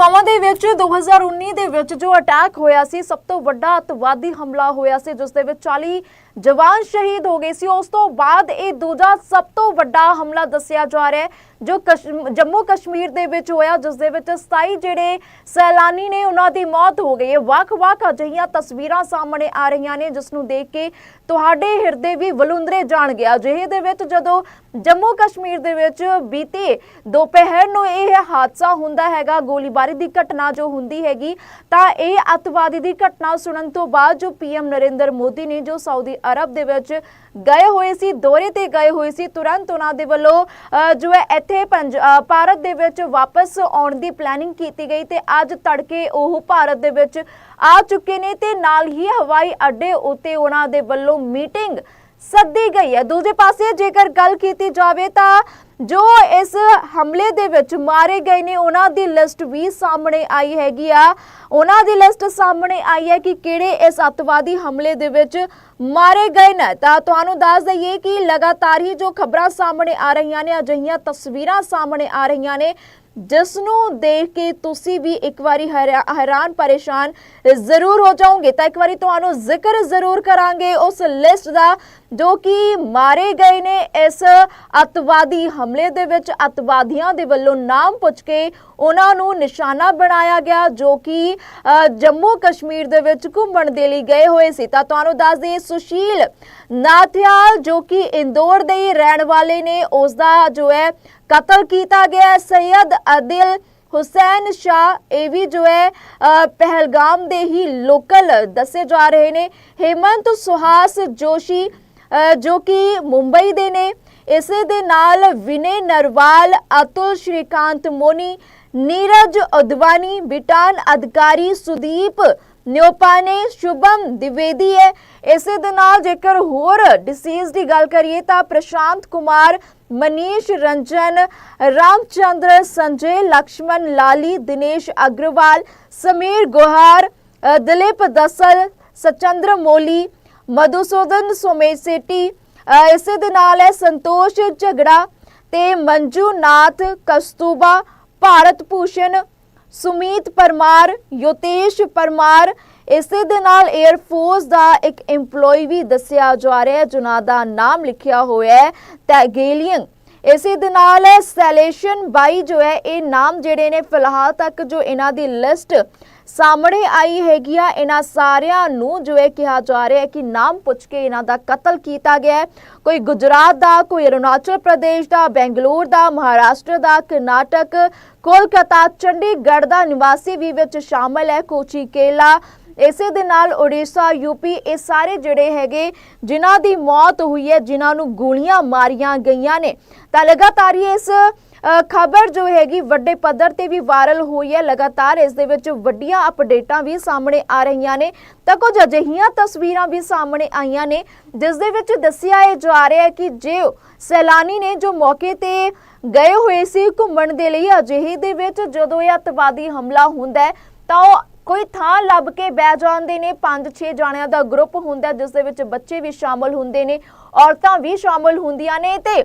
ਪੁਲਵਾਮਾ ਦੇ ਵਿੱਚ 2019 ਦੇ ਵਿੱਚ ਜੋ ਅਟੈਕ ਹੋਇਆ ਸੀ, ਸਭ ਤੋਂ ਵੱਡਾ ਅਤਵਾਦੀ ਹਮਲਾ ਹੋਇਆ ਸੀ, ਜਿਸ ਦੇ ਵਿੱਚ 40 ਜਵਾਨ ਸ਼ਹੀਦ ਹੋ ਗਏ ਸੀ। ਉਸ ਤੋਂ ਬਾਅਦ ਇਹ ਦੂਜਾ ਸਭ ਤੋਂ ਵੱਡਾ ਹਮਲਾ ਦੱਸਿਆ ਜਾ ਰਿਹਾ ਹੈ, ਜੋ ਕਸ਼- ਜੰਮੂ ਕਸ਼ਮੀਰ ਦੇ ਵਿੱਚ ਹੋਇਆ, ਜਿਸ ਦੇ ਵਿੱਚ 27 ਜਿਹੜੇ ਸੈਲਾਨੀ ਨੇ, ਉਹਨਾਂ ਦੀ ਮੌਤ ਹੋ ਗਈ ਹੈ। ਵੱਖ-ਵੱਖ ਅਜਿਹੀਆਂ ਤਸਵੀਰਾਂ ਸਾਹਮਣੇ ਆ ਰਹੀਆਂ ਨੇ, ਜਿਸ ਨੂੰ ਦੇਖ ਕੇ ਤੁਹਾਡੇ ਹਿਰਦੇ ਵੀ ਵਲੁੰਦਰੇ ਜਾਣ ਗਿਆ। ਅਜਿਹੇ ਦੇ ਵਿੱਚ ਜਦੋਂ ਜੰਮੂ ਕਸ਼ਮੀਰ ਦੇ ਵਿੱਚ ਬੀਤੇ ਦੁਪਹਿਰ ਨੂੰ ਇਹ ਹਾਦਸਾ ਹੁੰਦਾ ਹੈਗਾ, ਗੋਲੀਬਾਰੀ ਦੀ ਘਟਨਾ ਜੋ ਹੁੰਦੀ ਹੈਗੀ, ਤਾਂ ਇਹ ਅੱਤਵਾਦੀ ਦੀ ਘਟਨਾ ਸੁਣਨ ਤੋਂ ਬਾਅਦ ਜੋ ਪੀਐਮ ਨਰਿੰਦਰ ਮੋਦੀ ਨੇ, ਜੋ ਸਾਊਦੀ ਅਰਬ ਦੇ ਵਿੱਚ ਗਏ ਹੋਏ ਸੀ ਦੌਰੇ ਤੇ ਗਏ ਹੋਏ ਸੀ। ਤੁਰੰਤ ਉਹਨਾਂ ਦੇ ਵੱਲੋਂ ਅ, ਜੋ ਹੈ ਇੱਥੇ ਪੰਜ- ਭਾਰਤ ਦੇ ਵਿੱਚ ਵਾਪਸ ਆਉਣ ਦੀ ਪਲੈਨਿੰਗ ਕੀਤੀ ਗਈ ਤੇ ਅੱਜ ਤੜਕੇ ਉਹ ਭਾਰਤ ਦੇ ਵਿੱਚ ਆ ਚੁੱਕੇ ਨੇ ਤੇ ਨਾਲ ਹੀ ਹਵਾਈ ਅੱਡੇ ਉੱਤੇ ਉਹਨਾਂ ਦੇ ਵੱਲੋਂ ਮੀਟਿੰਗ ਸੱਦੀ ਗਈ ਹੈ। ਦੂਜੇ ਪਾਸੇ ਜੇਕਰ ਗੱਲ ਕੀਤੀ ਜਾਵੇ ਤਾਂ ਜੋ ਇਸ ਹਮਲੇ ਦੇ ਵਿੱਚ ਮਾਰੇ ਗਏ ਨੇ, ਉਹਨਾਂ ਦੀ ਲਿਸਟ ਵੀ ਸਾਹਮਣੇ ਆਈ ਹੈਗੀ ਆ। ਉਹਨਾਂ ਦੀ ਲਿਸਟ ਸਾਹਮਣੇ ਆਈ ਹੈ ਕਿ ਕਿਹੜੇ ਇਸ ਅੱਤਵਾਦੀ ਹਮਲੇ ਦੇ ਵਿੱਚ ਮਾਰੇ ਗਏ ਨੇ। ਤਾਂ ਤੁਹਾਨੂੰ ਦੱਸ ਦਈਏ ਕਿ ਲਗਾਤਾਰ ਹੀ ਜੋ ਖਬਰਾਂ ਸਾਹਮਣੇ ਆ ਰਹੀਆਂ ਨੇ, ਅਜਿਹੀਆਂ ਤਸਵੀਰਾਂ ਸਾਹਮਣੇ ਆ ਰਹੀਆਂ ਨੇ, ਜਿਸ ਨੂੰ ਦੇਖ ਕੇ ਤੁਸੀਂ ਵੀ ਇੱਕ ਵਾਰੀ ਹੈਰਾਨ, ਪਰੇਸ਼ਾਨ ਜ਼ਰੂਰ ਹੋ ਜਾਓਗੇ। ਤਾਂ ਇੱਕ ਵਾਰੀ ਤੁਹਾਨੂੰ ਜ਼ਿਕਰ ਜ਼ਰੂਰ ਕਰਾਂਗੇ। ਉਸ ਲਿਸਟ ਦਾ ਜੋ ਕਿ ਮਾਰੇ ਗਏ ਨੇ ਇਸ ਅੱਤਵਾਦੀ ਹਮਲੇ ਦੇ ਵਿੱਚ। ਅੱਤਵਾਦੀਆਂ ਦੇ ਵੱਲੋਂ ਨਾਮ ਪੁੱਛ ਕੇ ਉਹਨਾਂ ਨੂੰ ਨਿਸ਼ਾਨਾ ਬਣਾਇਆ ਗਿਆ ਜੋ ਕਿ ਜੰਮੂ ਕਸ਼ਮੀਰ ਦੇ ਵਿੱਚ ਘੁੰਮਣ ਦੇ ਲਈ ਗਏ ਹੋਏ ਸੀ। ਤਾਂ ਤੁਹਾਨੂੰ ਦੱਸ ਦਈਏ ਸੁਸ਼ੀਲ ਨਾਥਿਆਲ ਜੋ ਕਿ ਇੰਦੌਰ ਦੇ ਹੀ ਰਹਿਣ ਵਾਲੇ ਨੇ ਉਸ ਦਾ ਜੋ ਹੈ ਕਤਲ ਕੀਤਾ ਗਿਆ ਹੈ। ਅਦਿਲ ਹੁਸੈਨ ਸ਼ਾਹ ਇਹ ਵੀ ਜੋ ਹੈ ਅ, ਪਹਿਲਗਾਮ ਦੇ ਹੀ ਲੋਕਲ ਦੱਸੇ ਜਾ ਰਹੇ ਨੇ। ਹੇਮੰਤ ਸੁਹਾਸ ਜੋਸ਼ੀ ਜੋ ਕਿ ਮੁੰਬਈ ਦੇ ਨੇ। ਇਸੇ ਦੇ ਨਾਲ ਵਿਨੇ ਨਰਵਾਲ, ਅਤੁਲ ਸ਼੍ਰੀਕਾਂਤ ਮੋਨੀ, ਨੀਰਜ ਅਦਵਾਨੀ ਬਿਟਾਨ ਅਧਿਕਾਰੀ ਸੁਦੀਪ ਨਿਓਪਾਨੇ ਸ਼ੁਭਮ ਦਿਵੇਦੀ ਹੈ। ਇਸੇ ਦੇ ਨਾਲ ਜੇਕਰ ਹੋਰ ਡਿਸੀਜ਼ ਦੀ ਗੱਲ ਕਰੀਏ ਤਾਂ ਪ੍ਰਸ਼ਾਂਤ ਕੁਮਾਰ, ਮਨੀਸ਼ ਰੰਜਨ, ਰਾਮਚੰਦਰ, ਸੰਜੇ ਲక్ష్మణ ਲਾਲੀ, ਦਿਨੇਸ਼ ਅਗਰਵਾਲ, ਸਮੀਰ ਗੋਹਾਰ ਦਲੀਪ ਦਸਲ, ਸਚੰਦਰ ਮੋਲੀ ਮਧੂਸੂਦਨ ਸੋਮੇਸੇਟੀ ਸੇਟੀ ਇਸੇ ਦੇ ਨਾਲ ਹੈ ਸੰਤੋਸ਼ ਝਗੜਾ ਤੇ ਮੰਜੂਨਾਥ ਕਸਤੂਬਾ, ਭਾਰਤ ਭੂਸ਼ਣ, ਸੁਮੀਤ ਪਰਮਾਰ, ਯੋਤੇਸ਼ ਪਰਮਾਰ, ਇਸੇ ਦੇ ਨਾਲ 에ਅਰ ਫੋਰਸ ਦਾ ਇੱਕ EMPLOYE ਵੀ ਦੱਸਿਆ ਜਾ ਰਿਹਾ ਹੈ, ਜਿਨ੍ਹਾਂ ਦਾ ਨਾਮ ਲਿਖਿਆ ਹੋਇਆ ਹੈ ਟੈਗੇਲੀਅਨ ਇਸੇ ਦੇ ਨਾਲ ਸੈਲੇਸ਼ਨ ਬਾਈ ਜੋ ਹੈ, ਇਹ ਨਾਮ ਜਿਹੜੇ ਨੇ ਫਿਲਹਾਲ ਤੱਕ ਜੋ ਇਹਨਾਂ ਦੀ ਲਿਸਟ ਸਾਹਮਣੇ ਆਈ ਹੈਗੀ ਆ। ਇਹਨਾਂ ਸਾਰਿਆਂ ਨੂੰ ਜੋ ਹੈ ਕਿਹਾ ਜਾ ਰਿਹਾ ਹੈ ਕਿ ਨਾਮ ਪੁੱਛ ਕੇ ਇਹਨਾਂ ਦਾ ਕਤਲ ਕੀਤਾ ਗਿਆ ਹੈ। ਕੋਈ ਗੁਜਰਾਤ ਦਾ, ਕੋਈ ਅਰੁਣਾਚਲ ਪ੍ਰਦੇਸ਼ ਦਾ, ਬੈਂਗਲੌਰ ਦਾ, ਮਹਾਰਾਸ਼ਟਰ ਦਾ, ਕਰਨਾਟਕ, ਕੋਲਕਾਤਾ, ਚੰਡੀਗੜ੍ਹ ਦਾ ਨਿਵਾਸੀ ਵੀ ਵਿੱਚ ਸ਼ਾਮਲ ਹੈ। ਕੋਚੀ ਕੇਲਾ ਇਸੇ ਦੇ ਨਾਲ ਓਡੀਸ਼ਾ ਯੂਪੀ ਇਹ ਸਾਰੇ ਜਿਹੜੇ ਹੈਗੇ, ਜਿਨ੍ਹਾਂ ਦੀ ਮੌਤ ਹੋਈ ਹੈ, ਜਿਨ੍ਹਾਂ ਨੂੰ ਗੋਲੀਆਂ ਮਾਰੀਆਂ ਗਈਆਂ ਨੇ। ਤਾਂ ਲਗਾਤਾਰ ਹੀ ਇਸ ਖਬਰ ਜੋ ਹੈਗੀ, ਵੱਡੇ ਪੱਧਰ ਤੇ ਵੀ ਵਾਇਰਲ ਹੋਈ ਹੈ। ਲਗਾਤਾਰ ਇਸ ਦੇ ਵਿੱਚ ਵੱਡੀਆਂ ਅਪਡੇਟਾਂ ਵੀ ਸਾਹਮਣੇ ਆ ਰਹੀਆਂ ਨੇ। ਤਾਂ ਕੁਝ ਅਜਿਹੀਆਂ ਤਸਵੀਰਾਂ ਵੀ ਸਾਹਮਣੇ ਆਈਆਂ ਨੇ, ਜਿਸ ਦੇ ਵਿੱਚ ਦੱਸਿਆ ਇਹ ਜਾ ਰਿਹਾ ਹੈ ਕਿ ਜੇ ਸੈਲਾਨੀ ਨੇ ਜੋ ਮੌਕੇ ਤੇ ਗਏ ਹੋਏ ਸੀ ਘੁੰਮਣ ਦੇ ਲਈ, ਅਜਿਹੇ ਦੇ ਵਿੱਚ ਜਦੋਂ ਇਹ ਅਤਵਾਦੀ ਹਮਲਾ ਹੁੰਦਾ ਹੈ, ਤਾਂ ਉਹ ਕੋਈ ਥਾਂ ਲੱਭ ਕੇ ਬਹਿ ਜਾਂਦੇ ਨੇ। 5-6 ਜਾਣਿਆਂ ਦਾ ਗਰੁੱਪ ਹੁੰਦਾ ਜਿਸ ਦੇ ਵਿੱਚ ਬੱਚੇ ਵੀ ਸ਼ਾਮਲ ਹੁੰਦੇ ਨੇ, ਔਰਤਾਂ ਵੀ ਸ਼ਾਮਲ ਹੁੰਦੀਆਂ ਨੇ। ਤੇ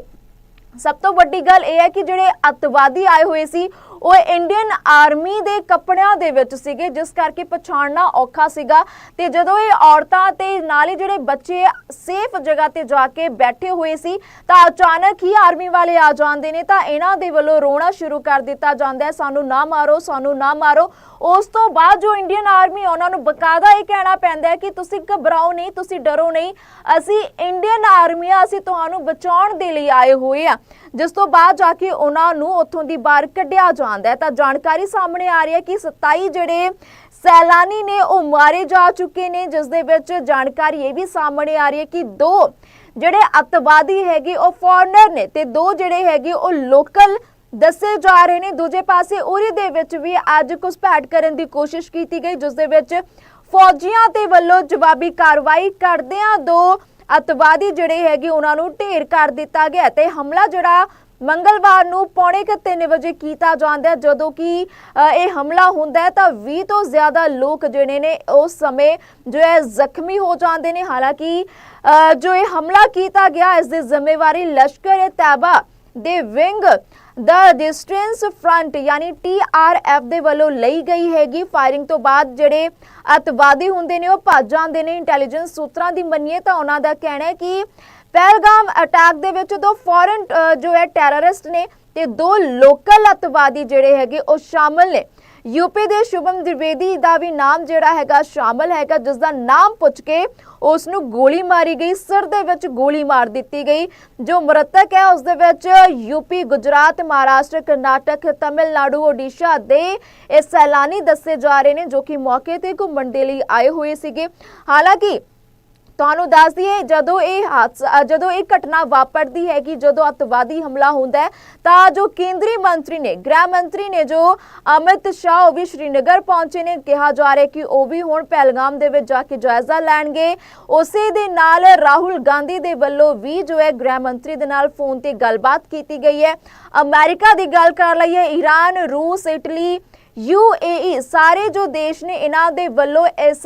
ਸਭ ਤੋਂ ਵੱਡੀ ਗੱਲ ਇਹ ਹੈ ਕਿ ਜਿਹੜੇ ਅੱਤਵਾਦੀ ਆਏ ਹੋਏ ਸੀ ਉਹ ਇੰਡੀਅਨ ਆਰਮੀ ਦੇ ਕੱਪੜਿਆਂ ਦੇ ਵਿੱਚ ਸੀਗੇ, ਜਿਸ ਕਰਕੇ ਪਛਾਣਨਾ ਔਖਾ ਸੀਗਾ। ਤੇ ਜਦੋਂ ਇਹ ਔਰਤਾਂ ਤੇ ਨਾਲ ਹੀ ਜਿਹੜੇ ਬੱਚੇ ਸੇਫ ਜਗ੍ਹਾ ਤੇ ਜਾ ਕੇ ਬੈਠੇ ਹੋਏ ਸੀ, ਤਾਂ ਅਚਾਨਕ ਹੀ ਆਰਮੀ ਵਾਲੇ ਆ ਜਾਂਦੇ ਨੇ, ਤਾਂ ਇਹਨਾਂ ਦੇ ਵੱਲੋਂ ਰੋਣਾ ਸ਼ੁਰੂ ਕਰ ਦਿੱਤਾ ਜਾਂਦਾ ਹੈ। ਸਾਨੂੰ ਨਾ ਮਾਰੋ, ਸਾਨੂੰ ਨਾ ਮਾਰੋ। ਉਸ ਤੋਂ ਬਾਅਦ ਜੋ ਇੰਡੀਅਨ ਆਰਮੀ ਉਹਨਾਂ ਨੂੰ ਬਕਾਇਦਾ ਇਹ ਕਹਿਣਾ ਪੈਂਦਾ ਹੈ ਕਿ ਤੁਸੀਂ ਘਬਰਾਓ ਨਹੀਂ, ਤੁਸੀਂ ਡਰੋ ਨਹੀਂ। ਅਸੀਂ ਇੰਡੀਅਨ ਆਰਮੀ ਆ, ਅਸੀਂ ਤੁਹਾਨੂੰ ਬਚਾਉਣ ਦੇ ਲਈ ਆਏ ਹੋਏ ਆ। ਜਿਸ ਤੋਂ ਬਾਅਦ ਜਾ ਕੇ ਉਹਨਾਂ ਨੂੰ ਉੱਥੋਂ ਦੀ ਬਾਹਰ ਕੱਢਿਆ ਜਾਂਦਾ ਹੈ। ਤਾਂ ਜਾਣਕਾਰੀ ਸਾਹਮਣੇ ਆ ਰਹੀ ਹੈ ਕਿ 27 ਜਿਹੜੇ ਸੈਲਾਨੀ ਨੇ ਉਹ ਮਾਰੇ ਜਾ ਚੁੱਕੇ ਨੇ, ਜਿਸ ਦੇ ਵਿੱਚ ਜਾਣਕਾਰੀ ਇਹ ਵੀ ਸਾਹਮਣੇ ਆ ਰਹੀ ਹੈ ਕਿ ਦੋ ਜਿਹੜੇ ਅੱਤਵਾਦੀ ਹੈਗੇ ਉਹ ਫੋਰਨਰ ਨੇ ਤੇ ਦੋ ਜਿਹੜੇ ਹੈਗੇ ਉਹ ਲੋਕਲ ਦੱਸੇ ਜਾ ਰਹੇ ਨੇ। ਦੂਜੇ ਪਾਸੇ ਉਰੀ ਦੇ ਵਿੱਚ ਵੀ ਅੱਜ ਘੁਸਪੈਠ ਕਰਨ ਦੀ ਕੋਸ਼ਿਸ਼ ਕੀਤੀ ਗਈ, ਜਿਸ ਦੇ ਵਿੱਚ ਫੌਜੀਆਂ ਦੇ ਵੱਲੋਂ ਜਵਾਬੀ ਕਾਰਵਾਈ ਕਰਦਿਆਂ ਦੋ ਅਤਵਾਦੀ ਜਿਹੜੇ ਹੈਗੇ ਉਹਨਾਂ ਨੂੰ ਢੇਰ ਕਰ ਦਿੱਤਾ ਗਿਆ ਤੇ ਹਮਲਾ ਜਿਹੜਾ ਮੰਗਲਵਾਰ ਨੂੰ ਪੌਣੇ ਕੁ ਵਜੇ ਕੀਤਾ ਜਾਂਦਾ ਹੈ। ਜਦੋਂ ਕਿ ਇਹ ਹਮਲਾ ਹੁੰਦਾ ਹੈ ਤਾਂ 20 ਤੋਂ ਜ਼ਿਆਦਾ ਲੋਕ ਜਿਹੜੇ ਨੇ ਉਸ ਸਮੇਂ ਜੋ ਹੈ ਜ਼ਖਮੀ ਹੋ ਜਾਂਦੇ ਨੇ। ਹਾਲਾਂਕਿ ਅ, ਜੋ ਇਹ ਹਮਲਾ ਕੀਤਾ ਗਿਆ ਇਸ ਦੀ ਜ਼ਿੰਮੇਵਾਰੀ ਲਸ਼ਕਰ-ਏ-ਤੈਬਾ ਦੇ ਵਿੰਗ ਦਾ ਰੈਜ਼ਿਸਟੈਂਸ ਫਰੰਟ ਯਾਨੀ TRF ਦੇ ਵੱਲੋਂ ਲਈ ਗਈ ਹੈਗੀ ਫਾਇਰਿੰਗ ਤੋਂ ਬਾਅਦ ਜਿਹੜੇ ਅਤਵਾਦੀ ਹੁੰਦੇ ਨੇ, ਉਹ ਭੱਜ ਜਾਂਦੇ ਨੇ। ਇੰਟੈਲੀਜੈਂਸ ਸੂਤਰਾਂ ਦੀ ਮੰਨੀਏ ਤਾਂ ਉਹਨਾਂ ਦਾ ਕਹਿਣਾ ਹੈ ਕਿ ਪਹਿਲਗਾਮ ਅਟੈਕ ਦੇ ਵਿੱਚ ਦੋ ਫੋਰਨ ਜੋ ਹੈ ਟੈਰਰਿਸਟ ਨੇ ਤੇ ਦੋ ਲੋਕਲ ਅਤਵਾਦੀ ਜਿਹੜੇ ਹੈਗੇ ਉਹ ਸ਼ਾਮਲ ਨੇ। ਯੂਪੀ ਦੇ ਸ਼ੁਭਮ ਦਿਵੇਦੀ ਦਾ ਵੀ ਨਾਮ ਜਿਹੜਾ ਹੈਗਾ ਸ਼ਾਮਲ ਹੈਗਾ, ਜਿਸ ਦਾ ਨਾਮ ਪੁੱਛ ਕੇ ਉਸ ਨੂੰ ਗੋਲੀ ਮਾਰੀ ਗਈ, ਸਿਰ ਦੇ ਵਿੱਚ ਗੋਲੀ ਮਾਰ ਦਿੱਤੀ ਗਈ, ਜੋ ਮ੍ਰਿਤਕ ਹੈ, ਉਸ ਦੇ ਵਿੱਚ ਯੂਪੀ, ਗੁਜਰਾਤ, ਮਹਾਰਾਸ਼ਟਰ, ਕਰਨਾਟਕ, ਤਮਿਲਨਾਡੂ ਓਡੀਸ਼ਾ ਦੇ ਇਹ ਸੈਲਾਨੀ ਦੱਸੇ ਜਾ ਰਹੇ ਨੇ, ਜੋ ਕਿ ਮੌਕੇ ਤੇ ਘੁੰਮਣ ਦੇ ਲਈ ਆਏ ਹੋਏ ਸੀਗੇ। ਹਾਲਾਂਕਿ ਤੁਹਾਨੂੰ ਦੱਸ ਦਈਏ, ਜਦੋਂ ਇਹ ਹਾਦਸਾ ਜਦੋਂ ਇਹ ਘਟਨਾ ਵਾਪਰਦੀ ਹੈ ਕਿ ਜਦੋਂ ਅਤਵਾਦੀ ਹਮਲਾ ਹੁੰਦਾ ਹੈ, ਤਾਂ ਜੋ ਕੇਂਦਰੀ ਮੰਤਰੀ ਨੇ, ਗ੍ਰਹਿ ਮੰਤਰੀ ਨੇ ਜੋ ਅਮਿਤ ਸ਼ਾਹ ਉਹ ਵੀ ਸ਼੍ਰੀਨਗਰ ਪਹੁੰਚੇ ਨੇ, ਕਿਹਾ ਜਾ ਰਿਹਾ ਕਿ ਉਹ ਵੀ ਹੁਣ ਪਹਿਲਗਾਮ ਦੇ ਵਿੱਚ ਜਾ ਕੇ ਜਾਇਜ਼ਾ ਲੈਣਗੇ। ਉਸੇ ਦੇ ਨਾਲ ਰਾਹੁਲ ਗਾਂਧੀ ਦੇ ਵੱਲੋਂ ਵੀ ਜੋ ਹੈ ਗ੍ਰਹਿ ਮੰਤਰੀ ਦੇ ਨਾਲ ਫੋਨ ਤੇ ਗੱਲਬਾਤ ਕੀਤੀ ਗਈ ਹੈ। ਅਮਰੀਕਾ ਦੀ ਗੱਲ ਕਰ ਲਈਏ ਈਰਾਨ ਰੂਸ, ਇਟਲੀ UAE ਸਾਰੇ ਜੋ ਦੇਸ਼ ਨੇ ਇਹਨਾਂ ਦੇ ਵੱਲੋਂ ਇਸ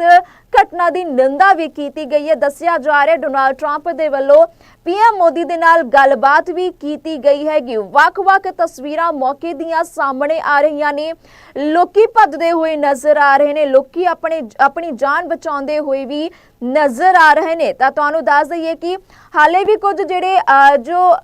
ਘਟਨਾ ਦੀ ਨਿੰਦਾ ਵੀ ਕੀਤੀ ਗਈ ਹੈ। ਦੱਸਿਆ ਜਾ ਰਿਹਾ ਡੋਨਾਲਡ ਟਰੰਪ ਦੇ ਵੱਲੋਂ ਪੀਐਮ ਮੋਦੀ ਦੇ ਨਾਲ ਗੱਲਬਾਤ ਵੀ ਕੀਤੀ ਗਈ ਹੈਗੀ। ਵੱਖ-ਵੱਖ ਤਸਵੀਰਾਂ ਮੌਕੇ ਦੀਆਂ ਸਾਹਮਣੇ ਆ ਰਹੀਆਂ ਨੇ। ਲੋਕੀ ਭੱਜਦੇ ਹੋਏ ਨਜ਼ਰ ਆ ਰਹੇ ਨੇ। ਲੋਕੀ ਆਪਣੇ, ਆਪਣੀ ਜਾਨ ਬਚਾਉਂਦੇ ਹੋਏ ਵੀ ਨਜ਼ਰ ਆ ਰਹੇ ਨੇ। ਤਾਂ ਤੁਹਾਨੂੰ ਦੱਸ ਦਈਏ ਕਿ ਹਾਲੇ ਵੀ ਕੁਝ ਜਿਹੜੇ ਜੋ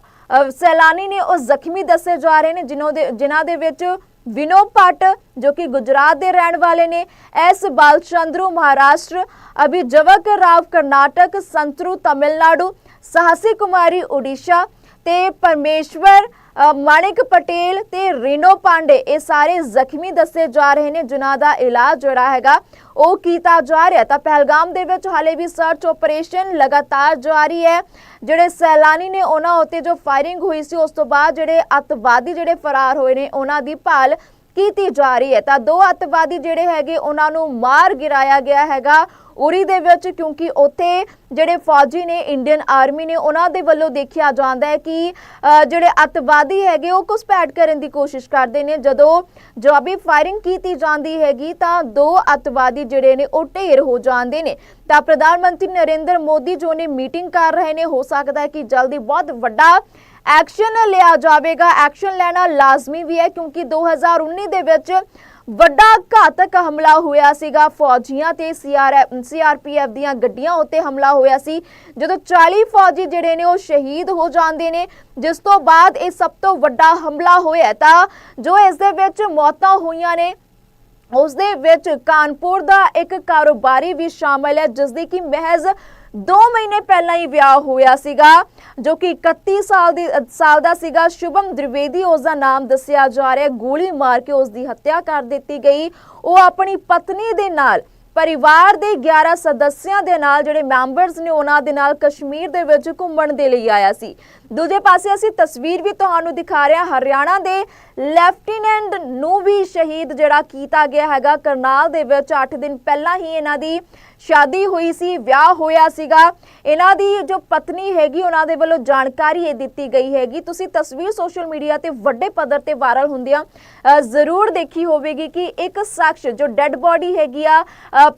ਸੈਲਾਨੀ ਨੇ ਉਹ ਜ਼ਖਮੀ ਦੱਸੇ ਜਾ ਰਹੇ ਨੇ, ਜਿਨ੍ਹਾਂ ਦੇ ਜਿਨ੍ਹਾਂ ਦੇ ਵਿੱਚ ਵਿਨੋ ਭੱਟ, ਜੋ ਕਿ ਗੁਜਰਾਤ ਦੇ ਰਹਿਣ ਵਾਲੇ ਨੇ, ਐਸ ਬਾਲਚੰਦਰੂ ਮਹਾਰਾਸ਼ਟਰ, ਅਭਿਜਵਕ ਰਾਵ ਕਰਨਾਟਕ, ਸੰਤਰੂ ਤਮਿਲਨਾਡੂ, ਸਾਹਸੀ ਕੁਮਾਰੀ ਓਡੀਸ਼ਾ ਤੇ ਪਰਮੇਸ਼ਵਰ ਮਾਣਿਕ ਪਟੇਲ ਤੇ ਰੀਨੋ ਪਾਂਡੇ, ਇਹ ਸਾਰੇ ਜ਼ਖਮੀ ਦੱਸੇ ਜਾ ਰਹੇ ਨੇ, ਜਿਨ੍ਹਾਂ ਦਾ ਇਲਾਜ ਜਿਹੜਾ ਹੈਗਾ, ਉਹ ਕੀਤਾ ਜਾ ਰਿਹਾ ਤਾਂ ਪਹਿਲਗਾਮ ਦੇ ਵਿੱਚ ਹਾਲੇ ਵੀ ਸਰਚ ਆਪਰੇਸ਼ਨ ਲਗਾਤਾਰ ਜਾਰੀ ਹੈ। ਜਿਹੜੇ ਸੈਲਾਨੀ ਨੇ, ਉਹਨਾਂ ਉੱਤੇ ਜੋ ਫਾਇਰਿੰਗ ਹੋਈ ਸੀ, ਉਸ ਤੋਂ ਬਾਅਦ ਜਿਹੜੇ ਅੱਤਵਾਦੀ ਜਿਹੜੇ ਫਰਾਰ ਹੋਏ ਨੇ, ਉਹਨਾਂ ਦੀ ਭਾਲ ਕੀਤੀ ਜਾ ਰਹੀ ਹੈ। ਤਾਂ ਦੋ ਅੱਤਵਾਦੀ ਜਿਹੜੇ ਹੈਗੇ, ਉਹਨਾਂ ਨੂੰ ਮਾਰ ਗਿਰਾਇਆ ਗਿਆ ਹੈਗਾ ਉਰੀ ਦੇ ਵਿੱਚ, ਕਿਉਂਕਿ ਉੱਥੇ ਜਿਹੜੇ ਫੌਜੀ ਨੇ, ਇੰਡੀਅਨ ਆਰਮੀ ਨੇ, ਉਹਨਾਂ ਦੇ ਵੱਲੋਂ ਦੇਖਿਆ ਜਾਂਦਾ ਹੈ ਕਿ ਜਿਹੜੇ ਅੱਤਵਾਦੀ ਹੈਗੇ, ਉਹ ਘੁਸਪੈਠ ਕਰਨ ਦੀ ਕੋਸ਼ਿਸ਼ ਕਰਦੇ ਨੇ। ਜਦੋਂ ਜਵਾਬੀ ਫਾਇਰਿੰਗ ਕੀਤੀ ਜਾਂਦੀ ਹੈਗੀ, ਤਾਂ ਦੋ ਅੱਤਵਾਦੀ ਜਿਹੜੇ ਨੇ, ਉਹ ਢੇਰ ਹੋ ਜਾਂਦੇ ਨੇ। ਤਾਂ ਪ੍ਰਧਾਨ ਮੰਤਰੀ ਨਰਿੰਦਰ ਮੋਦੀ ਜੋ ਨੇ ਮੀਟਿੰਗ ਕਰ ਰਹੇ ਨੇ। ਹੋ ਸਕਦਾ ਹੈ ਕਿ ਜਲਦੀ ਬਹੁਤ ਵੱਡਾ ਐਕਸ਼ਨ ਲਿਆ ਜਾਵੇਗਾ। ਐਕਸ਼ਨ ਲੈਣਾ ਲਾਜ਼ਮੀ ਵੀ ਹੈ ਕਿਉਂਕਿ 2019 ਦੇ ਵਿੱਚ ਵੱਡਾ ਘਾਤਕ ਹਮਲਾ ਹੋਇਆ ਸੀਗਾ। ਫੌਜੀਆਂ ਤੇ ਸੀਆਰਪੀਐਫ ਦੀਆਂ ਗੱਡੀਆਂ ਉੱਤੇ ਹਮਲਾ ਹੋਇਆ ਸੀ। ਜਦੋਂ 40 ਫੌਜੀ ਜਿਹੜੇ ਨੇ ਉਹ ਸ਼ਹੀਦ ਹੋ ਜਾਂਦੇ ਨੇ, ਜਿਸ ਤੋਂ ਬਾਅਦ ਇਹ ਸਭ ਤੋਂ ਵੱਡਾ ਹਮਲਾ ਹੋਇਆ ਤਾਂ ਜੋ ਇਸ ਦੇ ਵਿੱਚ ਮੌਤਾਂ ਹੋਈਆਂ ਨੇ। ਉਸ ਦੇ ਵਿੱਚ ਕਾਨਪੁਰ ਦਾ ਇੱਕ ਕਾਰੋਬਾਰੀ ਵੀ ਸ਼ਾਮਲ ਹੈ ਜਿਸ ਦੀ ਕਿ ਮਹਿਜ਼ 2 ਮਹੀਨੇ ਪਹਿਲਾਂ ਹੀ ਵਿਆਹ ਹੋਇਆ ਸੀਗਾ, ਜੋ ਕਿ 31 ਸਾਲ ਦੀ, ਸਾਲ ਦਾ ਸੀਗਾ। ਸ਼ੁਭਮ ਦ੍ਰਿਵੇਦੀ ਉਸ ਦਾ ਨਾਮ ਦੱਸਿਆ ਜਾ ਰਿਹਾ ਗੋਲੀ ਮਾਰ ਕੇ ਉਸ ਦੀ ਹੱਤਿਆ ਕਰ ਦਿੱਤੀ ਗਈ। ਉਹ ਆਪਣੀ ਪਤਨੀ ਦੇ ਨਾਲ, ਪਰਿਵਾਰ ਦੇ 11 ਸਦੱਸਿਆਂ ਦੇ ਨਾਲ, ਜਿਹੜੇ ਮੈਂਬਰਸ ਨੇ, ਉਹਨਾਂ ਦੇ ਨਾਲ ਕਸ਼ਮੀਰ ਦੇ ਵਿੱਚ ਘੁੰਮਣ ਦੇ ਲਈ ਆਇਆ ਸੀ। ਦੂਜੇ ਪਾਸੇ ਅਸੀਂ ਤਸਵੀਰ ਵੀ ਤੁਹਾਨੂੰ ਦਿਖਾ ਰਹੇ ਹਾਂ। ਹਰਿਆਣਾ ਦੇ ਲੈਫਟੀਨੈਂਟ ਨੂੰ ਵੀ ਸ਼ਹੀਦ ਜਿਹੜਾ ਕੀਤਾ ਗਿਆ ਹੈਗਾ। ਕਰਨਾਲ ਦੇ ਵਿੱਚ 8 ਦਿਨ ਪਹਿਲਾਂ ਹੀ ਇਹਨਾਂ ਦੀ ਸ਼ਾਦੀ ਹੋਈ ਸੀ, ਵਿਆਹ ਹੋਇਆ ਸੀਗਾ। ਇਹਨਾਂ ਦੀ ਜੋ ਪਤਨੀ ਹੈਗੀ, ਉਹਨਾਂ ਦੇ ਵੱਲੋਂ ਜਾਣਕਾਰੀ ਇਹ ਦਿੱਤੀ ਗਈ ਹੈਗੀ। ਤੁਸੀਂ ਤਸਵੀਰ ਸੋਸ਼ਲ ਮੀਡੀਆ ਤੇ ਵੱਡੇ ਪੱਧਰ ਤੇ ਵਾਇਰਲ ਹੁੰਦੀਆਂ ਜ਼ਰੂਰ ਦੇਖੀ ਹੋਵੇਗੀ ਕਿ ਇੱਕ ਸ਼ਖਸ ਜੋ ਡੈੱਡ ਬੋਡੀ ਹੈਗੀ ਆ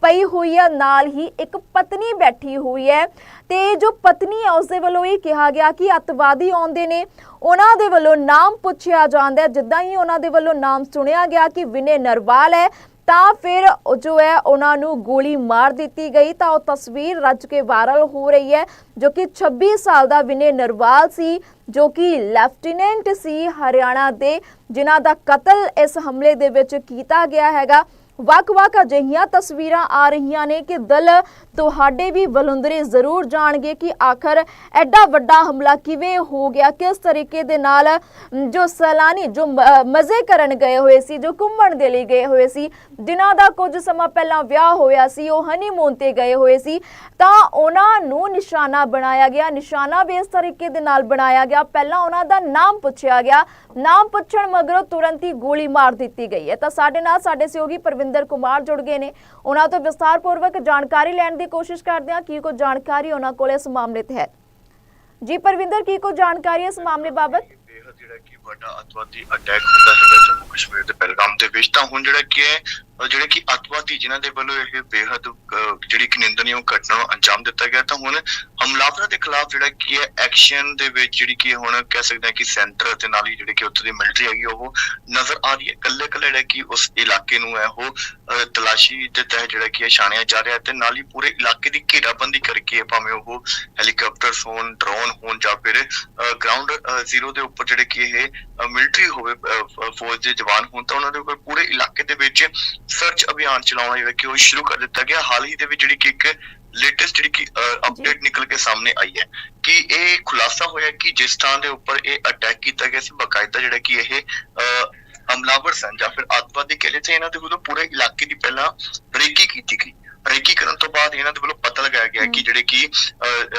ਪਈ ਹੋਈ ਆ, ਨਾਲ ਹੀ ਇੱਕ ਪਤਨੀ ਬੈਠੀ ਹੋਈ ਹੈ। ਤੇ ਜੋ ਪਤਨੀ ਹੈ ਉਸ ਦੇ ਵੱਲੋਂ ਇਹ ਕਿਹਾ ਗਿਆ ਕਿ ਅੱਤਵਾਦੀ ਆਉਂਦੇ ਨੇ, ਉਹਨਾਂ ਦੇ ਵੱਲੋਂ ਨਾਮ ਪੁੱਛਿਆ ਜਾਂਦਾ ਹੈ। ਜਿੱਦਾਂ ਹੀ ਉਹਨਾਂ ਦੇ ਵੱਲੋਂ ਨਾਮ ਸੁਣਿਆ ਗਿਆ ਕਿ ਵਿਨੇ ਨਰਵਾਲ ਹੈ, ਤਾਂ ਫਿਰ ਜੋ ਹੈ, ਉਹਨਾਂ ਨੂੰ ਗੋਲੀ ਮਾਰ ਦਿੱਤੀ ਗਈ। ਤਾਂ ਉਹ ਤਸਵੀਰ ਰੱਜ ਕੇ ਵਾਇਰਲ ਹੋ ਰਹੀ ਹੈ, ਜੋ ਕਿ 26 ਸਾਲ ਦਾ ਵਿਨੇ ਨਰਵਾਲ ਸੀ, ਜੋ ਕਿ ਲੈਫਟੀਨੈਂਟ ਸੀ ਹਰਿਆਣਾ ਦੇ, ਜਿਨ੍ਹਾਂ ਦਾ ਕਤਲ ਇਸ ਹਮਲੇ ਦੇ ਵਿੱਚ ਕੀਤਾ ਗਿਆ ਹੈਗਾ। ਵੱਖ-ਵੱਖ ਅਜਿਹੀਆਂ ਤਸਵੀਰਾਂ ਆ ਰਹੀਆਂ ਨੇ ਕਿ ਦਿਲ ਤੁਹਾਡੇ ਵੀ ਬਲੁੰਦਰੇ ਜ਼ਰੂਰ ਜਾਣਗੇ ਕਿ ਆਖਰ ਐਡਾ ਵੱਡਾ ਹਮਲਾ ਕਿਵੇਂ ਹੋ ਗਿਆ, ਕਿਸ ਤਰੀਕੇ ਦੇ ਨਾਲ ਜੋ ਸੈਲਾਨੀ, ਜੋ ਮਜ਼ੇ ਕਰਨ ਗਏ ਹੋਏ ਸੀ, ਜੋ ਘੁੰਮਣ ਦੇ ਲਈ ਗਏ ਹੋਏ ਸੀ, ਜਿਨ੍ਹਾਂ ਦਾ ਕੁਝ ਸਮਾਂ ਪਹਿਲਾਂ ਵਿਆਹ ਹੋਇਆ ਸੀ, ਉਹ ਹਨੀਮੂਨ ਤੇ ਗਏ ਹੋਏ ਸੀ, ਤਾਂ ਉਹਨਾਂ ਨੂੰ ਨਿਸ਼ਾਨਾ ਬਣਾਇਆ ਗਿਆ, ਨਿਸ਼ਾਨਾ ਵੀ ਇਸ ਤਰੀਕੇ ਦੇ ਨਾਲ ਬਣਾਇਆ ਗਿਆ, ਪਹਿਲਾਂ ਉਹਨਾਂ ਦਾ ਨਾਮ ਪੁੱਛਿਆ ਗਿਆ, ਨਾਮ ਪੁੱਛਣ ਮਗਰੋਂ ਤੁਰੰਤ ਹੀ ਗੋਲੀ ਮਾਰ ਦਿੱਤੀ ਗਈ ਹੈ। ਤਾਂ ਸਾਡੇ ਨਾਲ ਸਾਡੇ ਸਹਿਯੋਗੀ ਪਰਵਿੰਦਰ ਕੁਮਾਰ ਜੁੜ ਗਏ ਨੇ। ਉਹਨਾਂ ਤੋਂ ਵਿਸਥਾਰਪੂਰਵਕ ਜਾਣਕਾਰੀ ਲੈਣ ਦੀ ਕੋਸ਼ਿਸ਼ ਕਰਦੇ ਹਾਂ। ਕੀ ਕੋਈ ਜਾਣਕਾਰੀ ਉਹਨਾਂ ਕੋਲ ਇਸ ਮਾਮਲੇ ਤੇ ਹੈ? ਜੀ ਪਰਵਿੰਦਰ, ਕੀ ਕੋਈ ਜਾਣਕਾਰੀ ਇਸ ਮਾਮਲੇ ਬਾਬਤ? ਜਿਹੜਾ ਕਿ ਵੱਡਾ ਅਤਵਾਦੀ ਅਟੈਕ ਹੁੰਦਾ ਹੈਗਾ ਜੰਮੂ ਕਸ਼ਮੀਰ ਦੇ ਪਹਿਲਗਾਮ ਦੇ ਵਿੱਚ, ਤਾਂ ਹੁਣ ਜਿਹੜਾ ਕਿ ਜਿਹੜੇ ਕਿ ਅੱਤਵਾਦੀ, ਜਿਨ੍ਹਾਂ ਦੇ ਵੱਲੋਂ ਇਹ ਬੇਹੱਦ ਜਿਹੜੀ ਕਿ ਨਿੰਦਣਯੋਗ ਘਟਨਾ ਨੂੰ ਅੰਜਾਮ ਦਿੱਤਾ ਗਿਆ, ਤਾਂ ਹੁਣ ਹਮਲਾਵਰਾਂ ਦੇ ਖਿਲਾਫ ਜਿਹੜਾ ਕੀ ਹੈ ਐਕਸ਼ਨ ਦੇ ਵਿੱਚ ਜਿਹੜੀ ਕਿ ਹੁਣ ਕਹਿ ਸਕਦੇ ਹਾਂ ਕਿ ਸੈਂਟਰ ਤੇ ਨਾਲ ਹੀ ਜਿਹੜੀ ਕਿ ਉੱਥੇ ਦੀ ਮਿਲਟਰੀ ਹੈਗੀ, ਉਹ ਨਜ਼ਰ ਆ ਰਹੀ ਹੈ। ਕੱਲੇ ਕੱਲੇ ਜਿਹੜਾ ਕਿ ਉਸ ਇਲਾਕੇ ਨੂੰ ਹੈ, ਉਹ ਤਲਾਸ਼ੀ ਦੇ ਤਹਿਤ ਜਿਹੜਾ ਕਿ ਹੈ ਛਾਣਿਆ ਜਾ ਰਿਹਾ ਤੇ ਨਾਲ ਹੀ ਪੂਰੇ ਇਲਾਕੇ ਦੀ ਘੇਰਾਬੰਦੀ ਕਰਕੇ ਭਾਵੇਂ ਉਹ ਹੈਲੀਕਾਪਟਰ ਹੋਣ ਡਰੋਨ ਹੋਣ ਜਾਂ ਫਿਰ ਗਰਾਊਂਡ ਜ਼ੀਰੋ ਦੇ ਉੱਪਰ ਜਿਹੜੇ ਕਿ ਇਹ ਮਿਲਟਰੀ ਹੋਵੇ ਫੌਜ ਦੇ ਜਵਾਨ ਹੋਣ ਤਾਂ ਉਹਨਾਂ ਦੇ ਉੱਪਰ ਪੂਰੇ ਇਲਾਕੇ ਦੇ ਵਿੱਚ ਸਰਚ ਅਭਿਆਨ ਚਲਾਉਣਾ ਜਿਹੜਾ ਕਿ ਉਹ ਸ਼ੁਰੂ ਕਰ ਦਿੱਤਾ ਗਿਆ। ਹਾਲ ਹੀ ਦੇ ਵਿੱਚ ਜਿਹੜੀ ਕਿ ਇੱਕ ਲੇਟੈਸਟ ਜਿਹੜੀ ਕਿ ਅਪਡੇਟ ਨਿਕਲ ਕੇ ਸਾਹਮਣੇ ਆਈ ਹੈ ਕਿ ਇਹ ਖੁਲਾਸਾ ਹੋਇਆ ਕਿ ਜਿਸ ਥਾਂ ਦੇ ਉੱਪਰ ਇਹ ਅਟੈਕ ਕੀਤਾ ਗਿਆ ਸੀ ਬਕਾਇਦਾ ਜਿਹੜਾ ਕਿ ਇਹ ਹਮਲਾਵਰ ਸਨ ਜਾਂ ਫਿਰ ਅੱਤਵਾਦੀ ਕਹਿ ਤੇ ਇਹਨਾਂ ਦੇ ਵੱਲੋਂ ਪੂਰੇ ਇਲਾਕੇ ਦੀ ਪਹਿਲਾਂ ਰੇਕੀ ਕੀਤੀ ਗਈ। ਰੇਕੀ ਕਰਨ ਤੋਂ ਬਾਅਦ ਇਹਨਾਂ ਦੇ ਵੱਲੋਂ ਪਤਾ ਲਗਾਇਆ ਗਿਆ ਕਿ ਜਿਹੜੇ ਕਿ